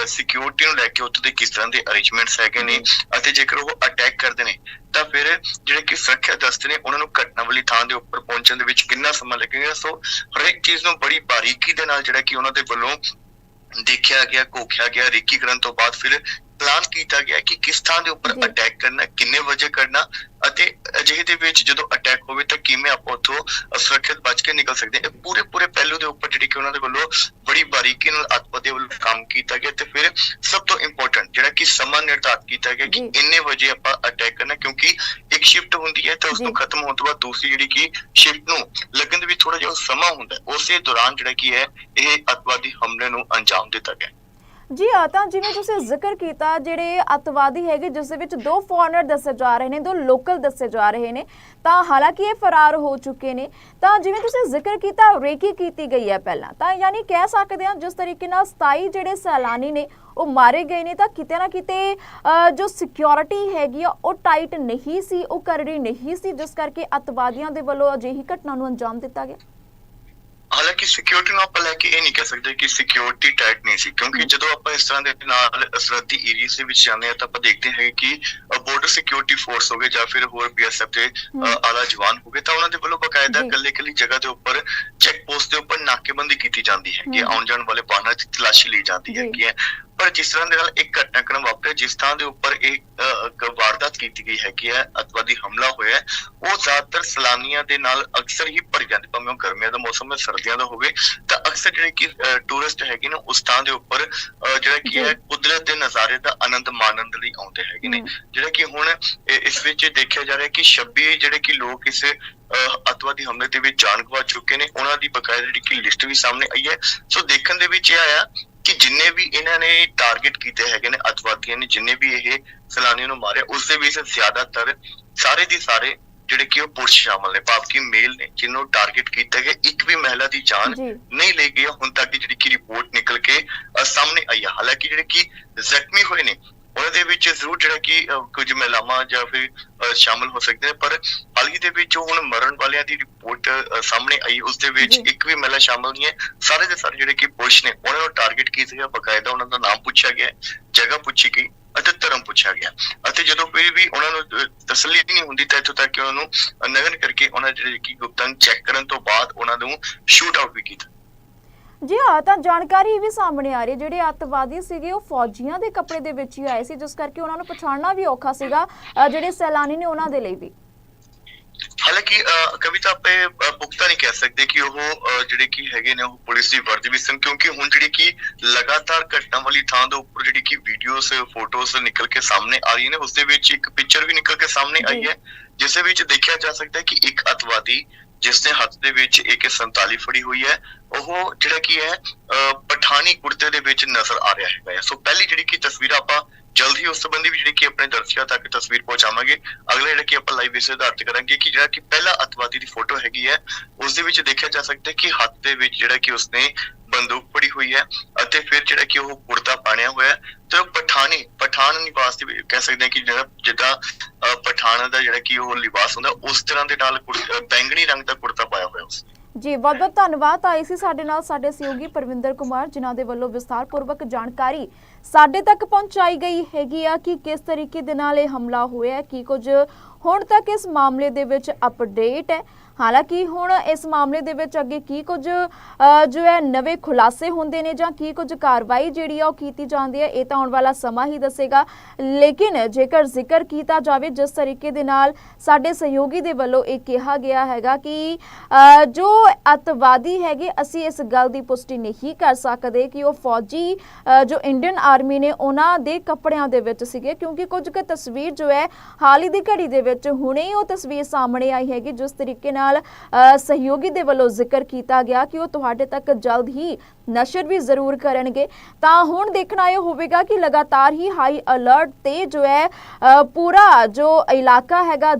ਸਿਕਿਉਰਿਟੀ ਨੂੰ ਲੈ ਕੇ ਉੱਥੇ ਦੇ ਕਿਸ ਤਰ੍ਹਾਂ ਦੇ ਅਰੇਂਜਮੈਂਟਸ ਹੈਗੇ ਨੇ ਅਤੇ ਜੇਕਰ ਉਹ ਅਟੈਕ ਕਰਦੇ ਨੇ ਤਾਂ ਫਿਰ ਜਿਹੜੇ ਕਿ ਸੁਰੱਖਿਆ ਦਸਤੇ ਨੇ ਉਹਨਾਂ ਨੂੰ ਘਟਨਾ ਵਾਲੀ ਥਾਂ ਦੇ ਉੱਪਰ ਪਹੁੰਚਣ ਦੇ ਵਿੱਚ ਕਿੰਨਾ ਸਮਾਂ ਲੱਗੇਗਾ? ਸੋ ਹਰੇਕ ਚੀਜ਼ ਨੂੰ ਬੜੀ ਬਾਰੀਕੀ ਦੇ ਨਾਲ ਜਿਹੜਾ ਕਿ ਉਹਨਾਂ ਦੇ ਵੱਲੋਂ ਦੇਖਿਆ ਗਿਆ ਕੋਖਿਆ ਗਿਆ ਰੇਕੀ ਕਰਨ ਤੋਂ ਬਾਅਦ ਫਿਰ ਪਲਾਨ ਕੀਤਾ ਗਿਆ ਕਿ ਕਿਸ ਥਾਂ ਦੇ ਉੱਪਰ। ਅਟੈਕ ਕਰਨਾ ਕਿੰਨੇ ਵਜੇ ਕਰਨਾ ਅਤੇ ਅਜਿਹੇ ਦੇ ਵਿੱਚ ਜਦੋਂ ਅਟੈਕ ਹੋਵੇ ਤਾਂ ਕਿਵੇਂ ਆਪਾਂ ਉੱਥੋਂ ਸੁਰੱਖਿਅਤ ਬਚ ਕੇ ਨਿਕਲ ਸਕਦੇ ਹਾਂ ਇਹ ਪੂਰੇ ਪੂਰੇ ਪਹਿਲੂ ਦੇ ਉੱਪਰ ਜਿਹੜੀ ਕਿ ਉਹਨਾਂ ਦੇ ਵੱਲੋਂ ਬੜੀ ਬਾਰੀਕੀ ਨਾਲ ਅੱਤਵਾਦੀ ਵੱਲੋਂ ਕੰਮ ਕੀਤਾ ਗਿਆ ਤੇ ਫਿਰ ਸਭ ਤੋਂ ਇੰਪੋਰਟੈਂਟ ਜਿਹੜਾ ਕਿ ਸਮਾਂ ਨਿਰਧਾਰਿਤ ਕੀਤਾ ਗਿਆ ਕਿ। ਇੰਨੇ ਵਜੇ ਆਪਾਂ ਅਟੈਕ ਕਰਨਾ ਕਿਉਂਕਿ ਇੱਕ ਸ਼ਿਫਟ ਹੁੰਦੀ ਹੈ ਤਾਂ ਉਸ ਨੂੰ। ਖਤਮ ਹੋਣ ਤੋਂ ਬਾਅਦ ਦੂਸਰੀ ਜਿਹੜੀ ਕਿ ਸ਼ਿਫਟ ਨੂੰ ਲੱਗਣ ਦੇ ਵਿੱਚ ਥੋੜਾ ਜਿਹਾ ਸਮਾਂ ਹੁੰਦਾ ਉਸੇ ਦੌਰਾਨ ਜਿਹੜਾ ਕੀ ਹੈ ਇਹ ਅੱਤਵਾਦੀ ਹਮਲੇ ਨੂੰ ਅੰਜਾਮ ਦਿੱਤਾ ਗਿਆ ਜੀ ਆ ਤਾਂ ਜਿਵੇਂ ਤੁਸੀਂ ਜ਼ਿਕਰ ਕੀਤਾ, ਜਿਹੜੇ ਅੱਤਵਾਦੀ ਹੈਗੇ, ਜਿਸ ਦੇ ਵਿੱਚ ਦੋ ਫੋਰਨਰ ਦੱਸੇ ਜਾ ਰਹੇ ਨੇ, ਦੋ ਲੋਕਲ ਦੱਸੇ ਜਾ ਰਹੇ ਨੇ, ਤਾਂ ਹਾਲਾਂਕਿ ਇਹ ਫਰਾਰ ਹੋ ਚੁੱਕੇ ਨੇ। ਤਾਂ ਜਿਵੇਂ ਤੁਸੀਂ ਜ਼ਿਕਰ ਕੀਤਾ, ਰੇਕੀ ਕੀਤੀ ਗਈ ਹੈ ਪਹਿਲਾਂ, ਤਾਂ ਯਾਨੀ ਕਹਿ ਸਕਦੇ ਹਾਂ, ਜਿਸ ਤਰੀਕੇ ਨਾਲ 27 ਜਿਹੜੇ ਸੈਲਾਨੀ ਨੇ, ਉਹ ਮਾਰੇ ਗਏ ਨੇ, ਤਾਂ ਕਿਤੇ ਨਾ ਕਿਤੇ ਜੋ ਸਿਕਿਉਰਿਟੀ ਹੈਗੀ ਆ, ਉਹ ਟਾਈਟ ਨਹੀਂ ਸੀ, ਉਹ ਕਰੜੀ ਨਹੀਂ ਸੀ, ਜਿਸ ਕਰਕੇ ਅੱਤਵਾਦੀਆਂ ਦੇ ਵੱਲੋਂ ਅਜਿਹੀ ਘਟਨਾ ਨੂੰ ਅੰਜਾਮ ਦਿੱਤਾ ਗਿਆ। ਹਾਲਾਂਕਿ ਸਿਕਿਉਰਿਟੀ ਨੂੰ ਆਪਾਂ ਲੈ ਕੇ ਇਹ ਨਹੀਂ ਕਹਿ ਸਕਦੇ ਕਿ ਸਿਕਿਉਰਿਟੀ ਟਾਈਟ ਨਹੀਂ ਸੀ ਕਿਉਂਕਿ ਜਦੋਂ ਆਪਾਂ ਇਸ ਤਰ੍ਹਾਂ ਦੇ ਨਾਲ ਸਰਹੱਦੀ ਏਰੀਆ ਦੇ ਵਿੱਚ ਜਾਂਦੇ ਹਾਂ ਤਾਂ ਆਪਾਂ ਦੇਖਦੇ ਹਾਂ ਕਿ ਬਾਰਡਰ ਸਿਕਿਉਰਿਟੀ ਫੋਰਸ ਹੋਵੇ ਜਾਂ ਫਿਰ ਹੋਰ ਬੀਐਸਐਫ ਦੇ ਆਲਾ ਜਵਾਨ ਹੋਵੇ ਤਾਂ ਉਹਨਾਂ ਦੇ ਵੱਲੋਂ ਬਕਾਇਦਾ ਜੀ। ਇਕੱਲੇ ਇਕੱਲੀ ਜਗ੍ਹਾ ਦੇ ਉੱਪਰ ਚੈੱਕ ਪੋਸਟ ਦੇ ਉੱਪਰ ਨਾਕੇਬੰਦੀ ਕੀਤੀ ਜਾਂਦੀ ਹੈ ਕਿ। ਆਉਣ ਜਾਣ ਵਾਲੇ ਵਾਹਨਾਂ ਦੀ ਤਲਾਸ਼ੀ ਲਈ ਜਾਂਦੀ। ਹੈ ਕਿ ਪਰ ਜਿਸ ਤਰ੍ਹਾਂ ਦੇ ਨਾਲ ਇੱਕ ਘਟਨਾਕ੍ਰਮ ਵਾਪਰਿਆ ਜਿਸ ਥਾਂ ਦੇ ਉੱਪਰ ਇੱਕ ਇੱਕ ਵਾਰਦਾਤ ਕੀਤੀ ਗਈ ਹੈ ਕਿ ਅਤਵਾਦੀ ਹਮਲਾ ਹੋਇਆ ਹੈ, ਉਹ ਜ਼ਿਆਦਾਤਰ ਸੈਲਾਨੀਆਂ ਦੇ ਨਾਲ ਅਕਸਰ ਹੀ ਭਰੀ ਜਾਂਦੀ ਭਾਵੇਂ ਉਹ ਗਰਮੀਆਂ ਦਾ ਮੌਸਮ ਹੈ ਸਰਦੀਆਂ ਦਾ ਹੋਵੇ ਤਾਂ ਅਕਸਰ ਜਿਹੜੇ ਕਿ ਟੂਰਿਸਟ ਹੈਗੇ ਨੇ ਉਸ ਥਾਂ ਦੇ ਉੱਪਰ ਜਿਹੜਾ ਕੀ ਹੈ। ਕੁਦਰਤ ਦੇ ਨਜ਼ਾਰੇ ਦਾ ਆਨੰਦ ਮਾਣਨ ਲਈ ਆਉਂਦੇ ਹੈਗੇ ਨੇ। ਜਿਹੜਾ ਕਿ ਹੁਣ ਇਹ- ਇਸ ਵਿੱਚ ਦੇਖਿਆ ਜਾ ਰਿਹਾ ਕਿ 26 ਜਿਹੜੇ ਕਿ ਲੋਕ ਇਸ ਅੱਤਵਾਦੀ ਹਮਲੇ ਦੇ ਵਿੱਚ ਜਾਨ ਗਵਾ ਚੁੱਕੇ ਨੇ ਉਹਨਾਂ ਦੀ ਬਕਾਇਦਾ ਜਿਹੜੀ ਕਿ ਲਿਸਟ ਵੀ ਸਾਹਮਣੇ ਆਈ ਹੈ ਸੋ ਦੇਖਣ ਦੇ ਵਿੱਚ ਇਹ ਆਇਆ ਕਿ ਜਿੰਨੇ ਵੀ ਇਹਨਾਂ ਨੇ ਟਾਰਗੇਟ ਕੀਤੇ ਹੈਗੇ ਨੇ ਅੱਤਵਾਦੀਆਂ ਨੇ ਜਿੰਨੇ ਵੀ ਇਹ ਸੈਲਾਨੀਆਂ ਨੂੰ ਮਾਰਿਆ ਉਸ ਦੇ ਵਿੱਚ ਜ਼ਿਆਦਾਤਰ ਸਾਰੇ ਦੀ ਸਾਰੇ ਜਿਹੜੇ ਕਿ ਉਹ ਪੁਰਸ਼ ਸ਼ਾਮਲ ਨੇ ਭਾਵ ਕਿ ਮੇਲ ਨੇ ਜਿਹਨੂੰ ਟਾਰਗੇਟ ਕੀਤਾ ਗਿਆ ਇੱਕ ਵੀ ਮਹਿਲਾ ਦੀ ਜਾਨ ਨਹੀਂ ਲਈ ਗਈ। ਹੁਣ ਤੱਕ ਜਿਹੜੀ ਕਿ ਰਿਪੋਰਟ ਨਿਕਲ ਕੇ ਸਾਹਮਣੇ ਆਈ ਹੈ ਹਾਲਾਂਕਿ ਜਿਹੜੇ ਕਿ ਜ਼ਖਮੀ ਹੋਏ ਨੇ ਉਹਨਾਂ ਦੇ ਵਿੱਚ ਜ਼ਰੂਰ ਜਿਹੜਾ ਕਿ ਕੁਝ ਮਹਿਲਾਵਾਂ ਜਾਂ ਫਿਰ ਸ਼ਾਮਲ ਹੋ ਸਕਦੇ ਨੇ ਪਰ ਹਾਲ ਹੀ ਦੇ ਵਿੱਚ ਜੋ ਹੁਣ ਮਰਨ ਵਾਲਿਆਂ ਦੀ ਰਿਪੋਰਟ ਸਾਹਮਣੇ ਆਈ ਉਸ ਦੇ ਵਿੱਚ। ਇੱਕ ਵੀ ਮਹਿਲਾ ਸ਼ਾਮਲ ਨਹੀਂ ਹੈ। ਸਾਰੇ ਦੇ ਸਾਰੇ ਜਿਹੜੇ ਕਿ ਪੁਰਸ਼ ਨੇ ਉਹਨਾਂ ਨੂੰ ਟਾਰਗੇਟ ਕੀਤਾ ਗਿਆ ਬਕਾਇਦਾ ਉਹਨਾਂ ਦਾ ਨਾਮ ਪੁੱਛਿਆ ਗਿਆ ਜਗ੍ਹਾ ਪੁੱਛੀ ਗਈ ਅਤੇ ਧਰਮ ਪੁੱਛਿਆ ਗਿਆ। ਅਤੇ ਜਦੋਂ ਫਿਰ ਵੀ ਉਹਨਾਂ ਨੂੰ ਤਸੱਲੀ ਨਹੀਂ ਹੁੰਦੀ ਤਾਂ ਇੱਥੋਂ ਤੱਕ ਕਿ ਉਹਨਾਂ ਨੂੰ ਨਗਨ ਕਰਕੇ ਉਹਨਾਂ ਜਿਹੜੇ ਕਿ ਗੁਪਤੰਗ ਚੈੱਕ ਕਰਨ ਤੋਂ ਬਾਅਦ ਉਹਨਾਂ ਨੂੰ ਸ਼ੂਟ ਆਊਟ ਵੀ ਕੀਤਾ। ਜੀ ਹਾਂ ਤਾਂ ਜਾਣਕਾਰੀ ਵੀ ਸਾਹਮਣੇ ਆ ਰਹੀ ਜਿਹੜੇ ਅੱਤਵਾਦੀ ਸੀਗੇ ਉਹ ਫੌਜੀਆਂ ਦੇ ਕੱਪੜੇ ਦੇ ਵਿੱਚ ਹੀ ਆਏ ਸੀ ਜਿਸ ਕਰਕੇ ਉਹਨਾਂ ਨੂੰ ਪਛਾਣਨਾ ਵੀ ਔਖਾ ਸੀਗਾ। ਜਿਹੜੇ ਸੈਲਾਨੀ ਨੇ ਉਹਨਾਂ ਦੇ ਲਈ ਵੀ। ਹਾਲਾਂਕਿ ਕਵਿਤਾ ਆਪੇ ਪੁਖਤਾ ਨਹੀਂ ਕਹਿ ਸਕਦੇ ਕਿ ਉਹ ਜਿਹੜੇ ਕੀ ਹੈਗੇ ਨੇ ਉਹ ਪੁਲਿਸ ਦੀ ਵਰਦੀ ਵਿੱਚ ਸਨ ਕਿਉਂਕਿ ਹੁਣ ਜਿਹੜੀ ਕਿ ਲਗਾਤਾਰ ਘਟਨਾ ਵਾਲੀ ਥਾਂ ਦੇ ਉੱਪਰ ਜਿਹੜੀ ਕਿ ਵੀਡੀਓਜ਼ ਫੋਟੋਜ਼ ਨਿਕਲ ਕੇ ਸਾਹਮਣੇ ਆ ਰਹੀਆਂ ਨੇ ਉਸ ਦੇ ਵਿੱਚ ਇੱਕ ਪਿਕਚਰ ਵੀ ਨਿਕਲ ਕੇ ਸਾਹਮਣੇ ਆਈ। ਹੈ ਜਿਸ ਦੇ ਵਿੱਚ ਦੇਖਿਆ ਜਾ ਸਕਦਾ ਹੈ ਕਿ ਇੱਕ ਅਤਵਾਦੀ ਜਿਸ ਦੇ ਹੱਥ ਦੇ ਵਿੱਚ AK47 ਫੜੀ ਹੋਈ ਹੈ, ਉਹ ਜਿਹੜਾ ਕੀ ਹੈ ਪਠਾਨੀ ਕੁੜਤੇ ਦੇ ਵਿੱਚ ਨਜ਼ਰ ਆ ਰਿਹਾ ਹੈਗਾ ਹੈ। ਸੋ ਪਹਿਲੀ ਜਿਹੜੀ ਕਿ ਤਸਵੀਰ ਆਪਾਂ ਜਲਦੀ ਉਸ ਸੰਬੰਧੀ ਵੀ ਜਿਹੜੀ ਕਿ ਆਪਣੇ ਦਰਸ਼ਕਾਂ ਤੱਕ ਤਸਵੀਰ ਪਹੁੰਚਾਵਾਂਗੇ ਅਗਲਾ ਜਿਹੜਾ ਕਿ ਆਪਾਂ ਲਾਈਵ ਇਸ ਆਧਾਰ ਤੇ ਕਰਾਂਗੇ ਕਿ ਜਿਹੜਾ ਕਿ ਪਹਿਲਾ ਅਤਵਾਦੀ ਦੀ ਫੋਟੋ ਹੈਗੀ ਹੈ, ਉਸ ਦੇ ਵਿੱਚ ਦੇਖਿਆ ਜਾ ਸਕਦਾ ਹੈ ਕਿ ਹੱਥ ਦੇ ਵਿੱਚ ਜਿਹੜਾ ਕਿ ਉਸਨੇ ਬੰਦੂਕ ਫੜੀ ਹੋਈ ਹੈ ਅਤੇ ਫਿਰ ਜਿਹੜਾ ਕਿ ਉਹ ਕੁੜਤਾ ਪਾਣਿਆ ਹੋਇਆ ਤੇ ਪਠਾਨੀ ਪਠਾਨ ਨਿਵਾਸ ਦੇ ਕਹਿ ਸਕਦੇ ਹਾਂ ਕਿ ਜਿਹੜਾ ਜਿੱਦਾਂ ਪਠਾਨ ਦਾ ਜਿਹੜਾ ਕਿ ਉਹ ਲਿਬਾਸ ਹੁੰਦਾ, ਉਸ ਤਰ੍ਹਾਂ ਦੇ ਨਾਲ ਬੈਂਗਣੀ ਰੰਗ ਦਾ ਕੁੜਤਾ ਪਾਇਆ ਹੋਇਆ ਉਸਨੇ ਜੀ, ਬਹੁਤ ਬਹੁਤ ਧੰਨਵਾਦ। ਆਈ ਸੀ ਸਾਡੇ ਨਾਲ ਸਾਡੇ ਸਹਿਯੋਗੀ ਪਰਵਿੰਦਰ ਕੁਮਾਰ, ਜਿਨ੍ਹਾਂ ਦੇ ਵੱਲੋਂ ਵਿਸਥਾਰਪੂਰਵਕ ਜਾਣਕਾਰੀ ਸਾਡੇ ਤੱਕ ਪਹੁੰਚਾਈ ਗਈ ਹੈਗੀ ਆ ਕਿ ਕਿਸ ਤਰੀਕੇ ਦੇ ਨਾਲ ਇਹ ਹਮਲਾ ਹੋਇਆ ਕੀ ਕੁਝ ਹੁਣ ਤੱਕ ਇਸ ਮਾਮਲੇ ਦੇ ਵਿੱਚ ਅਪਡੇਟ ਹੈ। ਹਾਲਾਂਕਿ ਹੁਣ ਇਸ ਮਾਮਲੇ ਦੇ ਵਿੱਚ ਅੱਗੇ ਕੀ ਕੁਝ ਜੋ ਹੈ, ਨਵੇਂ ਖੁਲਾਸੇ ਹੁੰਦੇ ਨੇ ਜਾਂ ਕੀ ਕੁਝ ਕਾਰਵਾਈ ਜਿਹੜੀ ਆ ਉਹ ਕੀਤੀ ਜਾਂਦੀ ਹੈ, ਇਹ ਤਾਂ ਆਉਣ ਵਾਲਾ ਸਮਾਂ ਹੀ ਦੱਸੇਗਾ। ਲੇਕਿਨ ਜੇਕਰ ਜ਼ਿਕਰ ਕੀਤਾ ਜਾਵੇ, ਜਿਸ ਤਰੀਕੇ ਦੇ ਨਾਲ ਸਾਡੇ ਸਹਿਯੋਗੀ ਦੇ ਵੱਲੋਂ ਇਹ ਕਿਹਾ ਗਿਆ ਹੈਗਾ ਕਿ ਜੋ ਅਤਵਾਦੀ ਹੈਗੇ, ਅਸੀਂ ਇਸ ਗੱਲ ਦੀ ਪੁਸ਼ਟੀ ਨਹੀਂ ਕਰ ਸਕਦੇ ਕਿ ਉਹ ਫੌਜੀ ਜੋ ਇੰਡੀਅਨ ਆਰਮੀ ਨੇ ਉਹਨਾਂ ਦੇ ਕੱਪੜਿਆਂ ਦੇ ਵਿੱਚ ਸੀਗੇ, ਕਿਉਂਕਿ ਕੁਝ ਕੁ ਤਸਵੀਰ ਜੋ ਹੈ, ਹਾਲ ਹੀ ਦੀ ਘੜੀ ਦੇ ਵਿੱਚ ਹੁਣੇ ਉਹ ਤਸਵੀਰ ਸਾਹਮਣੇ ਆਈ ਹੈਗੀ, ਜਿਸ ਤਰੀਕੇ ਨਾਲ ਅ, ਸਹਿਯੋਗੀ ਦੇ ਵੱਲੋਂ ਜ਼ਿਕਰ ਕੀਤਾ ਗਿਆ ਕਿ ਉਹ ਤੁਹਾਡੇ ਤੱਕ ਜਲਦ ਹੀ ਨਸ਼ਰ ਵੀ ਜ਼ਰੂਰ ਕਰਨਗੇ। ਤਾਂ ਹੁਣ ਦੇਖਣਾ ਇਹ ਹੋਵੇਗਾ ਕਿ ਲਗਾਤਾਰ ਹੀ ਹਾਈ ਅਲਰਟ ਤੇ ਜੋ ਹੈ ਪੂਰਾ ਜੋ ਇਲਾਕਾ ਹੈਗਾ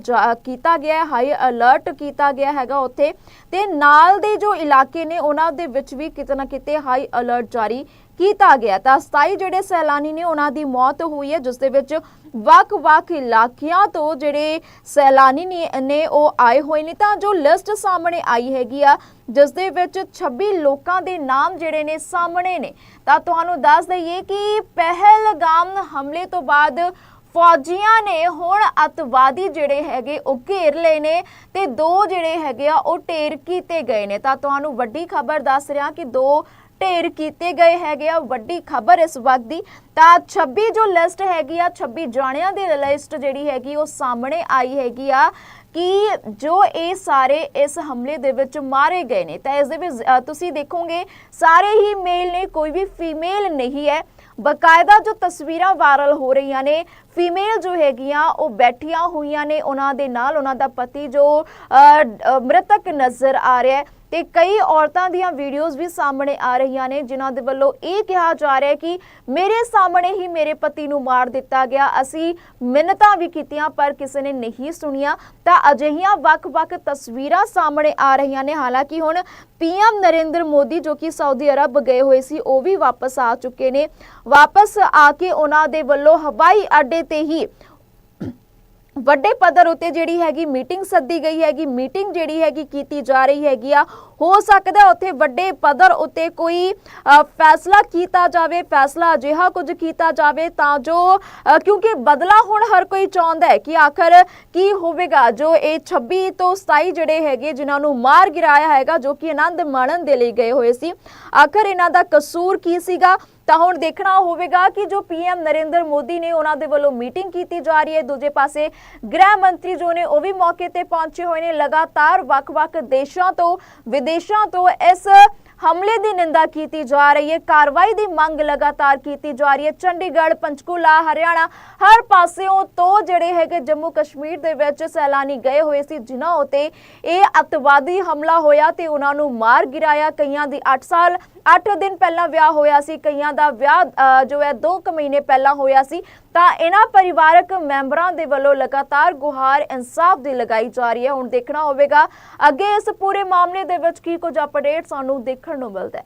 ਕੀਤਾ ਗਿਆ ਹਾਈ ਅਲਰਟ ਕੀਤਾ ਗਿਆ ਹੈਗਾ ਉੱਥੇ। ਤੇ ਨਾਲ ਦੇ ਜੋ ਇਲਾਕੇ ਨੇ ਉਹਨਾਂ ਦੇ ਵਿੱਚ ਵੀ ਕਿਤੇ ਨਾ ਕਿਤੇ ਹਾਈ ਅਲਰਟ ਜਾਰੀ ਕੀਤਾ ਗਿਆ ਤਾਂ 27 ਜਿਹੜੇ ਸੈਲਾਨੀ ਨੇ, ਉਹਨਾਂ ਦੀ ਮੌਤ ਹੋਈ ਹੈ, ਜਿਸ ਦੇ ਵਿੱਚ ਵੱਖ-ਵੱਖ ਇਲਾਕਿਆਂ ਤੋਂ ਜਿਹੜੇ ਸੈਲਾਨੀ ਨੇ ਉਹ ਆਏ ਹੋਏ ਨੇ। ਤਾਂ ਜੋ ਲਿਸਟ ਸਾਹਮਣੇ ਆਈ ਹੈਗੀ ਆ, ਜਿਸ ਦੇ ਵਿੱਚ 26 ਲੋਕਾਂ ਦੇ ਨਾਮ ਜਿਹੜੇ ਨੇ ਸਾਹਮਣੇ ਨੇ। ਤਾਂ ਤੁਹਾਨੂੰ ਦੱਸ ਦਈਏ ਕਿ ਪਹਿਲਗਾਮ ਹਮਲੇ ਤੋਂ ਬਾਅਦ ਫੌਜੀਆਂ ਨੇ ਹੁਣ ਅਤਵਾਦੀ ਜਿਹੜੇ ਹੈਗੇ, ਉਹ ਘੇਰ ਲਏ ਨੇ ਤੇ ਦੋ ਜਿਹੜੇ ਹੈਗੇ ਆ, ਉਹ ਢੇਰ ਕੀਤੇ ਗਏ ਨੇ। ਤਾਂ ਤੁਹਾਨੂੰ ਵੱਡੀ ਖਬਰ ਦੱਸ ਰਿਹਾ ਕਿ ਦੋ ਢੇਰ ਕੀਤੇ ਗਏ ਹੈਗੇ ਆ। ਵੱਡੀ ਖਬਰ ਇਸ ਵਕਤ ਦੀ ਤਾਂ 26 ਜੋ ਲਿਸਟ ਹੈਗੀ ਆ 26 ਜਾਣਿਆਂ ਦੀ ਲਿਸਟ ਜਿਹੜੀ ਹੈਗੀ, ਉਹ ਸਾਹਮਣੇ ਆਈ ਹੈਗੀ ਆ ਕਿ ਜੋ ਇਹ ਸਾਰੇ ਇਸ ਹਮਲੇ ਦੇ ਵਿੱਚ ਮਾਰੇ ਗਏ ਨੇ। ਤਾਂ ਇਸ ਦੇ ਵਿੱਚ ਤੁਸੀਂ ਦੇਖੋਗੇ, ਸਾਰੇ ਹੀ ਮੇਲ ਨੇ, ਕੋਈ ਵੀ ਫੀਮੇਲ ਨਹੀਂ ਹੈ। ਬਕਾਇਦਾ ਜੋ ਤਸਵੀਰਾਂ ਵਾਇਰਲ ਹੋ ਰਹੀਆਂ ਨੇ ਫੀਮੇਲ ਜੋ ਹੈਗੀਆਂ, ਉਹ ਬੈਠੀਆਂ ਹੋਈਆਂ ਨੇ। ਉਹਨਾਂ ਦੇ ਨਾਲ ਉਹਨਾਂ ਦਾ ਪਤੀ ਜੋ ਮ੍ਰਿਤਕ ਨਜ਼ਰ ਆ ਰਿਹਾ ਹੈ। ਤੇ ਕਈ ਔਰਤਾਂ ਦੀਆਂ ਵੀਡੀਓਜ਼ ਵੀ ਸਾਹਮਣੇ ਆ ਰਹੀਆਂ ਨੇ, ਜਿਨ੍ਹਾਂ ਦੇ ਵੱਲੋਂ ਇਹ ਕਿਹਾ ਜਾ ਰਿਹਾ ਹੈ ਕਿ ਮੇਰੇ ਸਾਹਮਣੇ ਹੀ ਮੇਰੇ ਪਤੀ ਨੂੰ ਮਾਰ ਦਿੱਤਾ ਗਿਆ। ਅਸੀਂ ਮਿੰਨਤਾਂ ਵੀ ਕੀਤੀਆਂ, ਪਰ ਕਿਸੇ ਨੇ ਨਹੀਂ ਸੁਣੀਆਂ। ਤਾਂ ਅਜਿਹੀਆਂ ਵੱਖ-ਵੱਖ ਤਸਵੀਰਾਂ ਸਾਹਮਣੇ ਆ ਰਹੀਆਂ ਨੇ। ਹਾਲਾਂਕਿ ਹੁਣ ਪੀਐਮ ਨਰਿੰਦਰ ਮੋਦੀ, ਜੋ ਕਿ ਸਾਊਦੀ ਅਰਬ ਗਏ ਹੋਏ ਸੀ, ਉਹ ਵੀ ਵਾਪਸ ਆ ਚੁੱਕੇ ਨੇ। ਵਾਪਸ ਆ ਕੇ ਉਹਨਾਂ ਦੇ ਵੱਲੋਂ ਹਵਾਈ ਅੱਡੇ ਤੇ ਹੀ ਵੱਡੇ ਪੱਧਰ ਉੱਤੇ ਜਿਹੜੀ ਹੈਗੀ ਮੀਟਿੰਗ ਸੱਦੀ ਗਈ ਹੈਗੀ ਮੀਟਿੰਗ ਜਿਹੜੀ ਹੈਗੀ ਕੀਤੀ ਜਾ ਰਹੀ ਹੈਗੀ ਆ ਹੋ ਸਕਦਾ ਉੱਥੇ ਵੱਡੇ ਪੱਧਰ ਉੱਤੇ ਕੋਈ ਫੈਸਲਾ ਕੀਤਾ ਜਾਵੇ, ਫੈਸਲਾ ਅਜਿਹਾ ਕੁਝ ਕੀਤਾ ਜਾਵੇ ਤਾਂ ਜੋ ਕਿਉਂਕਿ ਬਦਲਾ ਹੁਣ ਹਰ ਕੋਈ ਚਾਹੁੰਦਾ ਹੈ ਕਿ ਆਖਰ ਕੀ ਹੋਵੇਗਾ? ਜੋ ਇਹ 26 ਤੋਂ 27 ਜਿਹੜੇ ਹੈਗੇ ਜਿਨ੍ਹਾਂ ਨੂੰ ਮਾਰ ਗਿਰਾਇਆ ਹੈਗਾ, ਜੋ ਕਿ ਆਨੰਦ ਮਾਣਨ ਦੇ ਲਈ ਗਏ ਹੋਏ ਸੀ, ਆਖਰ ਇਹਨਾਂ ਦਾ ਕਸੂਰ ਕੀ ਸੀਗਾ? ਤਾਂ ਹੁਣ ਦੇਖਣਾ ਹੋਵੇਗਾ ਕਿ ਜੋ ਪੀਐਮ ਨਰਿੰਦਰ ਮੋਦੀ ਨੇ ਉਹਨਾਂ ਦੇ ਵੱਲੋਂ ਮੀਟਿੰਗ ਕੀਤੀ ਜਾ ਰਹੀ ਹੈ, ਦੂਜੇ ਪਾਸੇ ਗ੍ਰਹਿ ਮੰਤਰੀ ਜੋ ਨੇ ਉਹ ਵੀ ਮੌਕੇ ਤੇ ਪਹੁੰਚੇ ਹੋਏ ਨੇ, ਲਗਾਤਾਰ ਵੱਖ-ਵੱਖ ਦੇਸ਼ਾਂ ਤੋਂ ਵਿਦੇਸ਼ਾਂ ਤੋਂ ਇਸ ਹਮਲੇ ਦੀ ਨਿੰਦਾ ਕੀਤੀ ਜਾ ਰਹੀ ਹੈ। ਕਾਰਵਾਈ ਦੀ ਮੰਗ ਲਗਾਤਾਰ ਕੀਤੀ ਜਾ ਰਹੀ ਹੈ। ਚੰਡੀਗੜ੍ਹ, ਪੰਚਕੂਲਾ, ਹਰਿਆਣਾ, ਹਰ ਪਾਸਿਓਂ ਤੋਂ ਜਿਹੜੇ ਹੈਗੇ ਜੰਮੂ ਕਸ਼ਮੀਰ ਦੇ ਵਿੱਚ ਸੈਲਾਨੀ ਗਏ ਹੋਏ ਸੀ, ਜਿਨ੍ਹਾਂ ਉਤੇ ਇਹ ਅਤਵਾਦੀ ਹਮਲਾ ਹੋਇਆ ਤੇ ਉਹਨਾਂ ਨੂੰ ਮਾਰ ਗਿਰਾਇਆ। ਕਈਆਂ ਦੀ 8 ਸਾਲ 8 ਦਿਨ ਪਹਿਲਾਂ ਵਿਆਹ ਹੋਇਆ ਸੀ, ਕਈਆਂ ਦਾ ਵਿਆਹ ਜੋ ਹੈ 2 ਕੁ ਮਹੀਨੇ ਪਹਿਲਾਂ ਹੋਇਆ ਸੀ। ਤਾਂ ਇਹਨਾਂ ਪਰਿਵਾਰਕ ਮੈਂਬਰਾਂ ਦੇ ਵੱਲੋਂ ਲਗਾਤਾਰ ਗੁਹਾਰ ਇਨਸਾਫ ਦੀ ਲਗਾਈ ਜਾ ਰਹੀ ਹੈ। ਹੁਣ ਦੇਖਣਾ ਹੋਵੇਗਾ, ਅੱਗੇ ਇਸ ਪੂਰੇ ਮਾਮਲੇ ਦੇ ਵਿੱਚ ਕੀ ਕੁਝ ਅਪਡੇਟ ਸਾਨੂੰ ਦੇਖਣ ਨੂੰ ਮਿਲਦਾ ਹੈ।